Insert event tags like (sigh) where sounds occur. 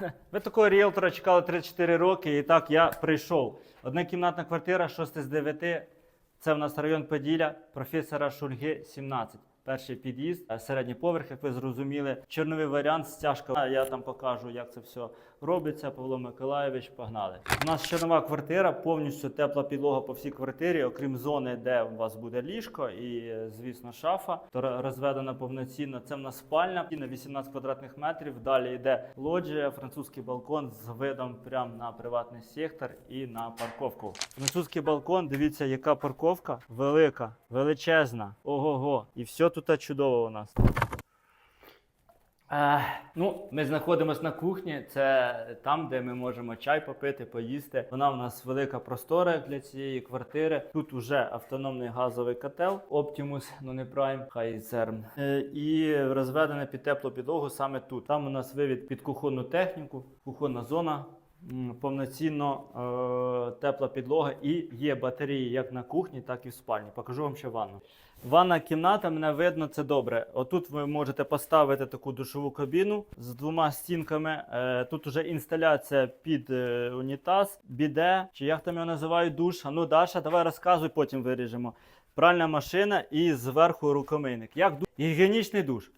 (laughs) Ви такого ріелтора чекали 3-4 роки, і так я прийшов. Однокімнатна квартира, 6 з 9. Це в нас район Поділля, професора Шульги 17. Перший під'їзд, е, середній поверх, як ви зрозуміли. Чорновий варіант, стяжка. Я там покажу, як це все робиться. Павло Миколаєвич, погнали. У нас чорнова квартира, повністю тепла підлога по всій квартирі, окрім зони, де у вас буде ліжко і, е, звісно, шафа. То розведена повноцінно. Це в нас спальня на 18 квадратних метрів. Далі йде лоджія, французький балкон з видом прямо на приватний сектор і на парковку. Французький балкон, дивіться, яка парковка велика, величезна. Ого-го. І все тут чудово у нас. Е, ну, ми знаходимося на кухні. Це там, де ми можемо чай попити, поїсти. Вона в нас велика простора для цієї квартири. Тут уже автономний газовий котел Optimus, ну не Prime, хай CERN. Е, і розведене під теплу підлогу саме тут. Там у нас вивід під кухонну техніку, кухонна зона. Повноцінно е, тепла підлога і є батареї як на кухні, так і в спальні. Покажу вам ще ванну. Ванна кімната, мене видно, це добре. Отут ви можете поставити таку душову кабіну з двома стінками. Е, тут уже інсталяція під е, унітаз, біде, чи як там його називають, душ. Ну, Даша, давай розказуй, потім виріжемо. Пральна машина і зверху рукомийник. Як ду... Гігієнічний душ.